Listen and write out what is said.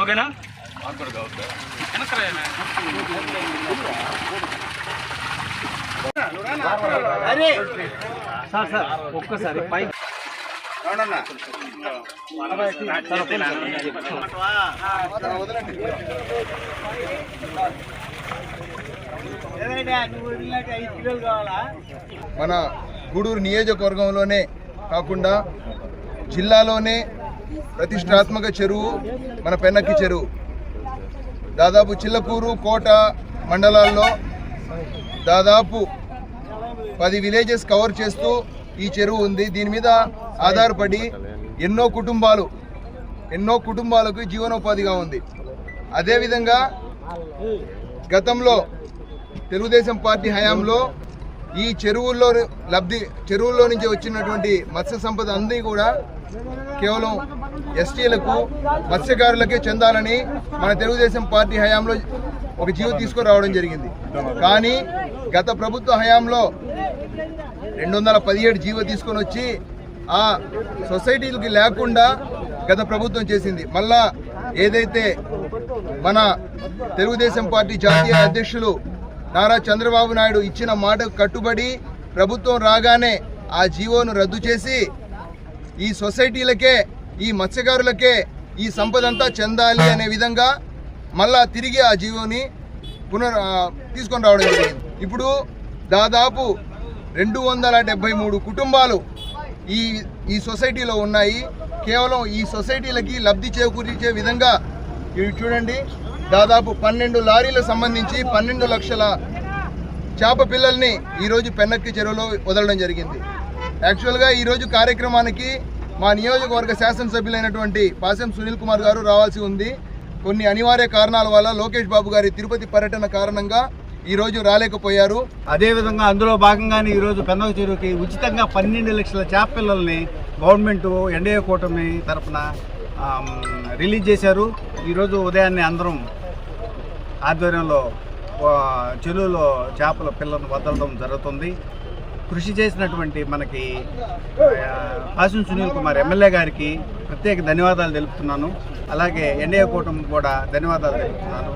ఓకేనా అరే sir sir ఒక్కసారి పై వదలండి మన గూడూరు నియోజకవర్గంలోనే కాకుండా జిల్లాలోనే ప్రతిష్టాత్మక చెరువు మన పెన్నక్కి చెరువు. దాదాపు చిల్లకూరు కోట మండలాల్లో దాదాపు పది విలేజెస్ కవర్ చేస్తూ ఈ చెరువు ఉంది. దీని మీద ఆధారపడి ఎన్నో కుటుంబాలు ఎన్నో కుటుంబాలకు జీవనోపాధిగా ఉంది. అదేవిధంగా గతంలో తెలుగుదేశం పార్టీ హయాంలో ఈ చెరువుల్లో లబ్ధి చెరువుల్లో నుంచి వచ్చినటువంటి మత్స్య సంపద అంది కూడా కేవలం ఎస్టీలకు మత్స్యకారులకే చెందాలని మన తెలుగుదేశం పార్టీ హయాంలో ఒక జీవో తీసుకురావడం జరిగింది. కానీ గత ప్రభుత్వ హయాంలో రెండు వందల పదిహేడు జీవో తీసుకొని వచ్చి ఆ సొసైటీలకి లేకుండా గత ప్రభుత్వం చేసింది. మళ్ళా ఏదైతే మన తెలుగుదేశం పార్టీ జాతీయ అధ్యక్షులు నారా చంద్రబాబు నాయుడు ఇచ్చిన మాటకు కట్టుబడి ప్రభుత్వం రాగానే ఆ జీవోను రద్దు చేసి ఈ సొసైటీలకే ఈ మత్స్యకారులకే ఈ సంపద అంతా చెందాలి అనే విధంగా మళ్ళా తిరిగి ఆ జీవోని పునర్ తీసుకొని రావడం జరిగింది. ఇప్పుడు దాదాపు రెండు వందల డెబ్బై మూడు కుటుంబాలు ఈ ఈ సొసైటీలో ఉన్నాయి. కేవలం ఈ సొసైటీలకి లబ్ధి చేకూర్చే విధంగా ఇవి చూడండి. దాదాపు పన్నెండు లారీలకు సంబంధించి పన్నెండు లక్షల చేప పిల్లల్ని ఈరోజు పెన్నక్కి చెరువులో వదలడం జరిగింది. యాక్చువల్గా ఈరోజు కార్యక్రమానికి మా నియోజకవర్గ శాసనసభ్యులైనటువంటి పాసెం సునీల్ కుమార్ గారు రావాల్సి ఉంది. కొన్ని అనివార్య కారణాల వల్ల లోకేష్ బాబు గారి తిరుపతి పర్యటన కారణంగా ఈరోజు రాలేకపోయారు. అదేవిధంగా అందులో భాగంగానే ఈరోజు పెన్నక చెరువుకి ఉచితంగా పన్నెండు లక్షల చేప పిల్లల్ని గవర్నమెంట్ ఎన్డీఏ కూటమి తరఫున రిలీజ్ చేశారు. ఈరోజు ఉదయాన్నే అందరం ఆధ్వర్యంలో చెరువులో చేపల పిల్లలను వదలడం జరుగుతుంది. కృషి చేసినటువంటి మనకి ఆశం సునీల్ కుమార్ ఎమ్మెల్యే గారికి ప్రత్యేక ధన్యవాదాలు తెలుపుతున్నాను. అలాగే ఎన్డీఏ కూటమికి కూడా ధన్యవాదాలు తెలుపుతున్నాను.